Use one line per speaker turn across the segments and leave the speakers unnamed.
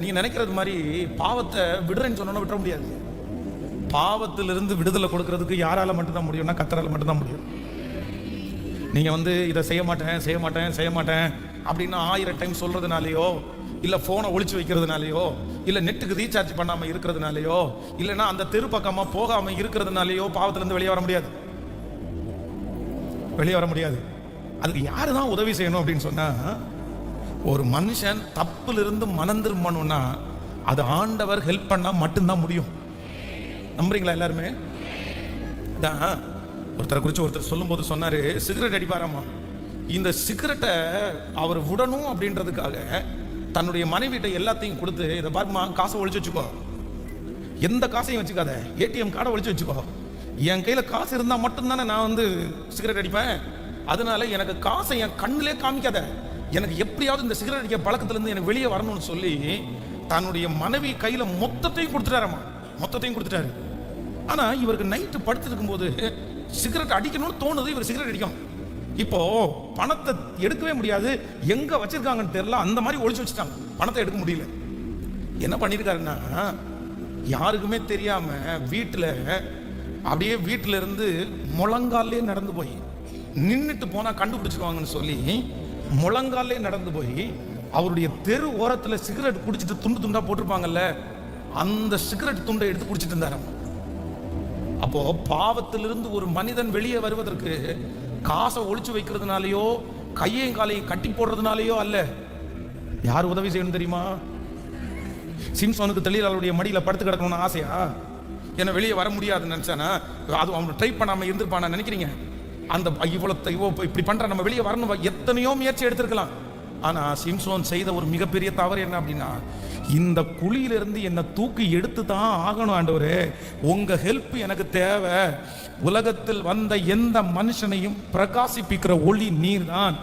நீ நினைக்கிறது மாதிரி பாவத்தை விடுறேன்னு சொன்னா விட்டுற முடியாது. பாவத்திலிருந்து விடுதலை கொடுக்கறதுக்கு யாரால மட்டும்தான் முடியும்னா கத்தரால மட்டும்தான் முடியும். நீங்க வந்து இதை செய்ய மாட்டேன் செய்ய மாட்டேன் செய்ய மாட்டேன் அப்படின்னு ஆயிரம் டைம் சொல்றதுனாலயோ இல்ல போனை ஒழிச்சு வைக்கிறதுனாலயோ இல்ல நெட்டுக்கு ரீசார்ஜ் பண்ணாம இருக்கிறதுனாலயோ இல்லைன்னா அந்த தெரு பக்கமா போகாம இருக்கிறதுனாலயோ பாவத்துல இருந்து வெளியே வர முடியாது. வெளியே வர முடியாது. அதுக்கு யாரு தான் உதவி செய்யணும் அப்படின்னு சொன்னா ஒரு மனுஷன் தப்பிலிருந்து மனம் திரும்பணும்னா அது ஆண்டவர் ஹெல்ப் பண்ணால் மட்டும்தான் முடியும். நம்புறீங்களா எல்லாருமே? தான் ஒருத்தரை குறித்து ஒருத்தர் சொல்லும்போது சொன்னார் சிகரெட் அடிப்பாராமா? இந்த சிகரெட்டை அவர் விடணும் அப்படின்றதுக்காக தன்னுடைய மனைவிட்ட எல்லாத்தையும் கொடுத்து இதை பாருமா காசை ஒழிச்சு வச்சுக்கோ. எந்த காசையும் வச்சுக்காத. ஏடிஎம் கார்டை ஒழிச்சு வச்சுக்கோ. என் கையில் காசு இருந்தால் மட்டும்தானே நான் வந்து சிகரெட் அடிப்பேன். அதனால எனக்கு காசை என் கண்ணிலே காமிக்காத. எனக்கு எப்படியாவது இந்த சிகரெட் அடிக்க பழக்கத்துலேருந்து எனக்கு வெளியே வரணும்னு சொல்லி தன்னுடைய மனைவி கையில் மொத்தத்தையும் கொடுத்துட்டாராமா. மொத்தத்தையும் கொடுத்துட்டாரு. ஆனால் இவருக்கு நைட்டு படுத்துருக்கும் போது சிகரெட் அடிக்கணும்னு தோணுது இவர் சிகரெட் அடிக்கும். இப்போ பணத்தை எடுக்கவே முடியாது. எங்க வச்சிருக்காங்கன்னு தெரியல. அந்த மாதிரி ஒழிச்சு வச்சுட்டாங்க. பணத்தை எடுக்க முடியல. என்ன பண்ணியிருக்காருன்னா யாருக்குமே தெரியாம வீட்டில் அப்படியே வீட்டில இருந்து முழங்காலே நடந்து போய் நின்றுட்டு போனா கண்டுபிடிச்சிருவாங்கன்னு சொல்லி முழங்காலே நடந்து போய் அவருடைய தெரு ஓரத்தில் சிகரெட் குடிச்சிட்டு துண்டு துண்டாக போட்டிருப்பாங்கல்ல அந்த சிகரெட் துண்டை எடுத்து குடிச்சிட்டு இருந்தாராம் அப்போ பாவத்திலிருந்து ஒரு மனிதன் வெளியே வருவதற்கு காசை ஒழிச்சு வைக்கிறதுனாலயோ கையையும் காலையும் கட்டி போடுறதுனாலயோ அல்ல. யார் உதவி செய்யணும் தெரியுமா? சிம்சோனுக்கு தெளிவாளருடைய மடியில் படுத்து கிடக்கணும்னு ஆசையா? என்ன வெளியே வர முடியாதுன்னு நினச்சானா? அது அவனை ட்ரை பண்ணாமல் இருந்திருப்பானா நினைக்கிறீங்க? அந்த இவ்வளவு இவ்வளோ இப்படி பண்ற நம்ம வெளியே வரணும் எத்தனையோ முயற்சி எடுத்திருக்கலாம். ஆனா சிம்சோன் செய்த ஒரு மிகப்பெரிய தவறு என்ன அப்படின்னா இந்த குழியிலிருந்து என்னை தூக்கி எடுத்து தான் ஆகணும் ஆண்டவரே. உங்க ஹெல்ப் எனக்கு தேவை. உலகத்தில் வந்த எந்த மனுஷனையும் பிரகாசிப்பிக்கிற ஒளி நீர் தான்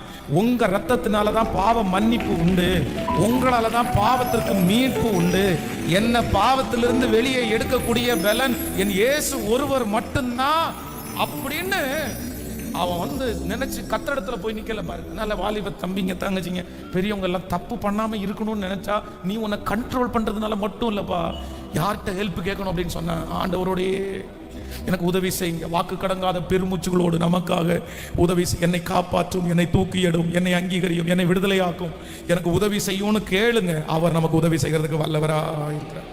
உங்க ரத்தத்தினால தான் பாவ மன்னிப்பு உண்டு. உங்களால தான் பாவத்திற்கு மீட்பு உண்டு. என்ன பாவத்திலிருந்து வெளியே எடுக்கக்கூடிய பலன் என் இயேசு ஒருவர் மட்டும்தான். அப்படின்னு அவன் வந்து நினைச்சு கத்தடத்துல போய் நிக்கல பாருங்க நல்ல வாலிப தம்பிங்க தங்கச்சிங்க பெரியவங்க எல்லாம் தப்பு பண்ணாம இருக்கணும்னு நினைச்சா நீ உன்னை கண்ட்ரோல் பண்றதுனால மட்டும் இல்லப்பா. யார்கிட்ட ஹெல்ப் கேட்கணும் அப்படின்னு சொன்ன ஆண்டவரோடே எனக்கு உதவி செய்யுங்க. வாக்கு கடங்காத பெருமூச்சுகளோடு நமக்காக உதவி என்னை காப்பாற்றும் என்னை தூக்கியிடும் என்னை அங்கீகரியும் என்னை விடுதலையாக்கும். எனக்கு உதவி செய்யும்னு கேளுங்க. அவர் நமக்கு உதவி செய்யறதுக்கு வல்லவரா இருக்கிறார்.